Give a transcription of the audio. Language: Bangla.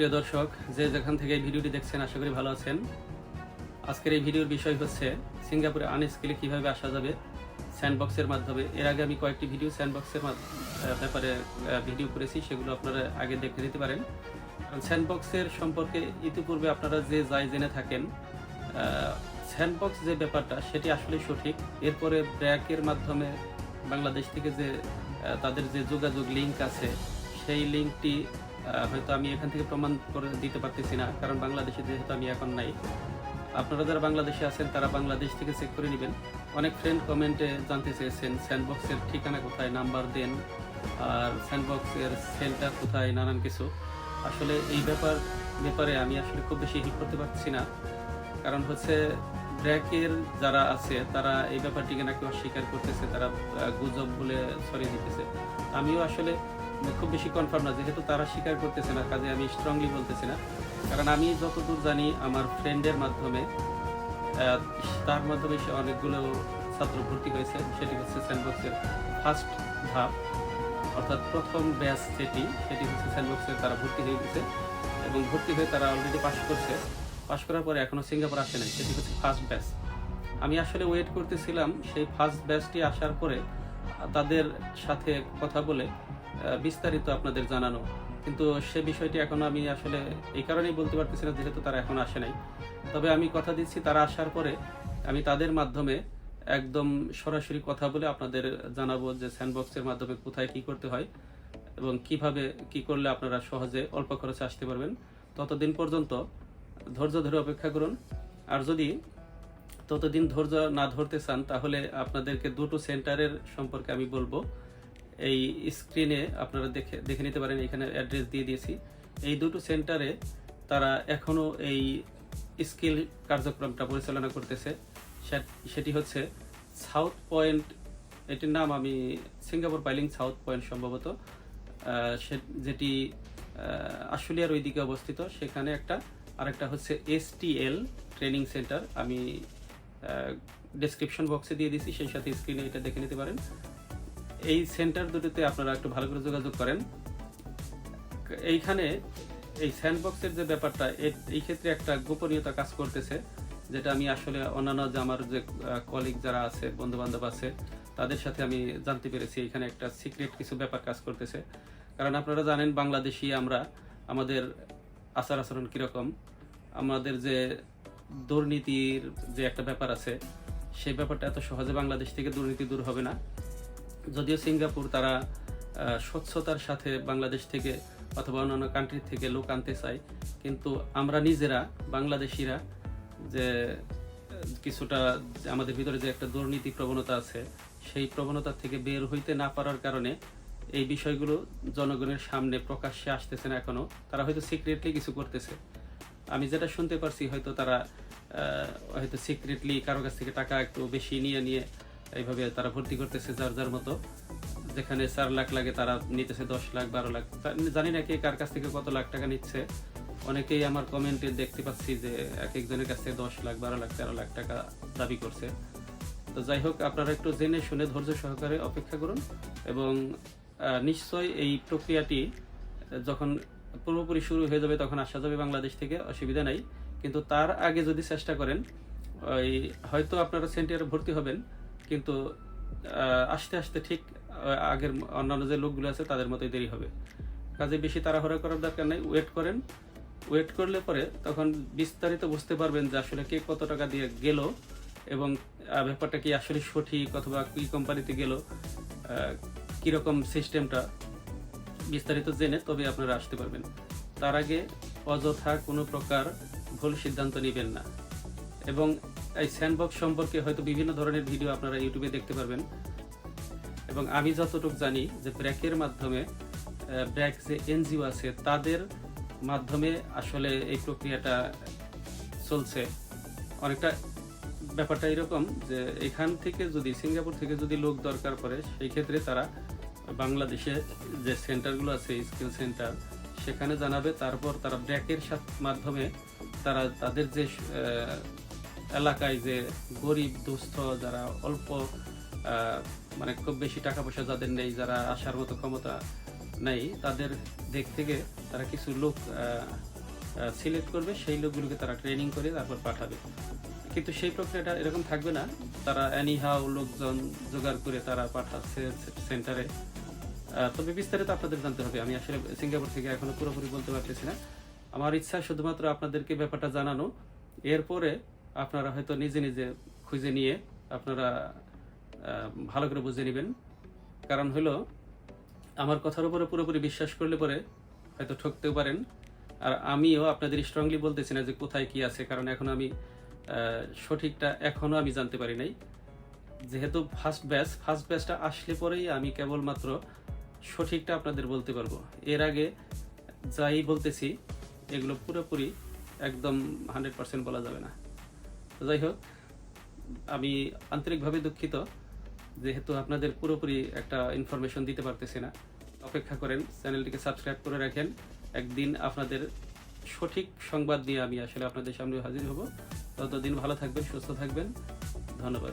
সুপ্রিয় দর্শক, যে যেখান থেকে এই ভিডিওটি দেখছেন, আশা করি ভালো আছেন। আজকের এই ভিডিওর বিষয় হচ্ছে সিঙ্গাপুরে আনস্কিলে কীভাবে আসা যাবে স্যান্ডবক্সের মাধ্যমে। এর আগে আমি কয়েকটি ভিডিও স্যান্ডবক্সের ব্যাপারে ভিডিও করেছি, সেগুলো আপনারা আগে দেখে নিতে পারেন। কারণ স্যান্ডবক্সের সম্পর্কে ইতিপূর্বে আপনারা যে যাই জেনে থাকেন স্যান্ডবক্স যে ব্যাপারটা, সেটি আসলে সঠিক। এরপরে ব্র্যাকের মাধ্যমে বাংলাদেশ থেকে যে তাদের যে যোগাযোগ লিঙ্ক আছে, সেই লিঙ্কটি হয়তো আমি এখান থেকে প্রমাণ করে দিতে পারতেছি না, কারণ বাংলাদেশে যেহেতু আমি এখন নাই। আপনারা যারা বাংলাদেশে আছেন, তারা বাংলাদেশ থেকে চেক করে নেবেন। অনেক ফ্রেন্ড কমেন্টে জানতে চেয়েছেন স্যান্ডবক্সের ঠিকানা কোথায় নাম্বার দেন, আর স্যান্ডবক্সের সেন্টার কোথায়, নানান কিছু। আসলে এই ব্যাপার, ব্যাপারে আমি আসলে খুব বেশি হেল্প করতে পারছি না। কারণ হচ্ছে, ব্র্যাকের যারা আছে, তারা এই ব্যাপারটিকে নাকি অস্বীকার করতেছে, তারা গুজব বলে সরিয়ে দিতেছে। আমিও আসলে খুব বেশি কনফার্ম না, যেহেতু তারা স্বীকার করতেছে না, কাজে আমি স্ট্রংলি বলতেছি না। কারণ আমি যতদূর জানি, আমার ফ্রেন্ডের মাধ্যমে তার মাধ্যমে সে অনেকগুলো ছাত্র ভর্তি হয়েছে, সেটি হচ্ছে স্যান্ডবক্সের ফার্স্ট ধাপ। অর্থাৎ প্রথম ব্যাচ যেটি, সেটি হচ্ছে স্যান্ডবক্সে তারা ভর্তি হয়ে গেছে এবং ভর্তি হয়ে তারা অলরেডি পাস করছে। পাস করার পরে এখনও সিঙ্গাপুর আসে নাই, সেটি হচ্ছে ফার্স্ট ব্যাচ আমি আসলে ওয়েট করতেছিলাম, সেই ফার্স্ট ব্যাচটি আসার পরে তাদের সাথে কথা বলে বিস্তারিত আপনাদের জানানো। কিন্তু সে বিষয়টি এখন আমি আসলে এই কারণেই বলতে পারতেছি না, যেহেতু তারা এখন আসে নাই। তবে আমি কথা দিচ্ছি, তারা আসার পরে আমি তাদের মাধ্যমে একদম সরাসরি কথা বলে আপনাদের জানাব যে স্যান্ডবক্সের মাধ্যমে কোথায় কি করতে হয় এবং কীভাবে কি করলে আপনারা সহজে অল্প খরচে আসতে পারবেন। ততদিন পর্যন্ত ধৈর্য ধরে অপেক্ষা করুন। আর যদি ততদিন ধৈর্য না ধরতে চান, তাহলে আপনাদেরকে দুটো সেন্টারের সম্পর্কে আমি বলব। এই স্ক্রিনে আপনারা দেখে দেখে নিতে পারেন, এখানে অ্যাড্রেস দিয়ে দিয়েছি। এই দুটো সেন্টারে তারা এখনও এই স্কিল কার্যক্রমটা পরিচালনা করতেছে। সেটি হচ্ছে সাউথ পয়েন্ট এটির নাম আমি সিঙ্গাপুর পাইলিং সাউথ পয়েন্ট সম্ভবত। সে- যেটি আশুলিয়ার ওই দিকে অবস্থিত। সেখানে একটা, আরেকটা হচ্ছে এসটিএল ট্রেনিং সেন্টার আমি ডেসক্রিপশন বক্সে দিয়ে দিয়েছি, সেই সাথে স্ক্রিনে এটা দেখে নিতে পারেন। এই সেন্টার দুটোতে আপনারা একটু ভালো করে যোগাযোগ করেন। এইখানে এই স্যান্ডবক্সের যে ব্যাপারটা এই ক্ষেত্রে একটা গোপনীয়তা কাজ করতেছে, যেটা আমি আসলে অন্যান্য যে আমার যে কলিগ যারা আছে বন্ধু বান্ধব আছে, তাদের সাথে আমি জানতে পেরেছি, এখানে একটা সিক্রেট কিছু ব্যাপার কাজ করতেছে। কারণ আপনারা জানেন, বাংলাদেশি আমরা, আমাদের আচার আচরণ কীরকম, আমাদের যে দুর্নীতির যে একটা ব্যাপার আছে, সেই ব্যাপারটা এত সহজে বাংলাদেশ থেকে দুর্নীতি দূর হবে না। যদিও সিঙ্গাপুর তারা স্বচ্ছতার সাথে বাংলাদেশ থেকে অথবা অন্যান্য কান্ট্রি থেকে লোক আনতে চায়, কিন্তু আমরা নিজেরা, বাংলাদেশিরা, যে, কিছুটা আমাদের ভিতরে যে একটা দুর্নীতি প্রবণতা আছে, সেই প্রবণতা থেকে বের হইতে না পারার কারণে এই বিষয়গুলো জনগণের সামনে প্রকাশ্যে আসতেছে না এখনও। তারা হয়তো সিক্রেটলি কিছু করতেছে। আমি যেটা শুনতে পারছি হয়তো তারা হয়তো সিক্রেটলি কারও কাছ থেকে টাকা একটু বেশি নিয়ে নিয়ে এইভাবে তারা ভর্তি করতেছে যার যার মতো। যেখানে চার লাখ লাগে তারা নিতেছে দশ লাখ, বারো লাখ। জানি না কে কার কাছ থেকে কত লাখ টাকা নিচ্ছে। অনেকেই আমার কমেন্টে দেখতে পাচ্ছি যে এক একজনের কাছ থেকে দশ লাখ, বারো লাখ, তেরো লাখ টাকা দাবি করছে। তো যাই হোক, আপনারা একটু জেনে শুনে ধৈর্য সহকারে অপেক্ষা করুন এবং নিশ্চয় এই প্রক্রিয়াটি যখন পুরোপুরি শুরু হয়ে যাবে তখন আসা যাবে বাংলাদেশ থেকে, অসুবিধা নাই। কিন্তু তার আগে যদি চেষ্টা করেন, ওই হয়তো আপনারা সেন্টারে ভর্তি হবেন। কিন্তু আস্তে আস্তে ঠিক আগের অন্যান্য যে লোকগুলো আছে তাদের মতোই দেরি হবে। কাজে বেশি তাড়াহুড়া করার দরকার নেই ওয়েট করেন। ওয়েট করলে পরে তখন বিস্তারিত বুঝতে পারবেন যে আসলে কে কত টাকা দিয়ে গেল এবং ব্যাপারটা কি আসলে সঠিক অথবা কী কোম্পানিতে গেল কীরকম সিস্টেমটা বিস্তারিত জেনে তবে আপনারা আসতে পারবেন। তার আগে অযথা কোনো প্রকার ভুল সিদ্ধান্ত নেবেন না। এবং এই স্যান্ডবক্স সম্পর্কে হয়তো বিভিন্ন ধরনের ভিডিও আপনারা ইউটিউবে দেখতে পারবেন। এবং আমি যতটুকু জানি যে ব্র্যাকের মাধ্যমে ব্র্যাক যে এনজিও আছে, তাদের মাধ্যমে আসলে এই প্রক্রিয়াটা চলছে। অনেকটা ব্যাপারটা এরকম যে এখান থেকে যদি, সিঙ্গাপুর থেকে যদি লোক দরকার পড়ে, সেই ক্ষেত্রে তারা বাংলাদেশে যে সেন্টারগুলো আছে, স্কিল সেন্টার, সেখানে জানাবে। তারপর তারা ব্র্যাকের সাথ- মাধ্যমে তারা তাদের যে এলাকায় যে গরিব দুস্থ যারা অল্প মানে খুব বেশি টাকা পয়সা যাদের নেই, যারা আসার মতো ক্ষমতা নেই, তাদের দিক থেকে তারা কিছু লোক সিলেক্ট করবে, সেই লোকগুলোকে তারা ট্রেনিং করে তারপর পাঠাবে। কিন্তু সেই প্রক্রিয়াটা এরকম থাকবে না। তারা অ্যানিহাও লোকজন জোগাড় করে তারা পাঠাচ্ছে সেন্টারে তবে বিস্তারিত আপনাদের জানতে হবে। আমি আসলে সিঙ্গাপুর থেকে এখনও পুরোপুরি বলতে পারতেছি না। আমার ইচ্ছা শুধুমাত্র আপনাদেরকে ব্যাপারটা জানানো। এরপরে আপনারা হয়তো নিজে নিজে খুঁজে নিয়ে আপনারা ভালো করে বুঝে নেবেন। কারণ হলো, আমার কথার উপরে পুরোপুরি বিশ্বাস করলে পরে হয়তো ঠকতেও পারেন। আর আমিও আপনাদের স্ট্রংলি বলতেছি না যে কোথায় কি আছে, কারণ এখন আমি সঠিকটা এখনও আমি জানতে পারি নাই। যেহেতু ফার্স্ট ব্যাচ ফার্স্ট ব্যাচটা আসলে পরেই আমি কেবলমাত্র সঠিকটা আপনাদের বলতে পারব। এর আগে যাই বলতেছি, এগুলো পুরোপুরি একদম হান্ড্রেড পার্সেন্ট বলা যাবে না। যাই হোক আমি আন্তরিকভাবে দুঃখিত যেহেতু আপনাদের পুরোপুরি একটা ইনফরমেশন দিতে পারতেছি না। অপেক্ষা করেন চ্যানেলটিকে সাবস্ক্রাইব করে রাখেন। একদিন আপনাদের সঠিক সংবাদ নিয়ে আমি আসলে আপনাদের সামনে হাজির হব। ততদিন ভালো থাকবেন, সুস্থ থাকবেন। ধন্যবাদ।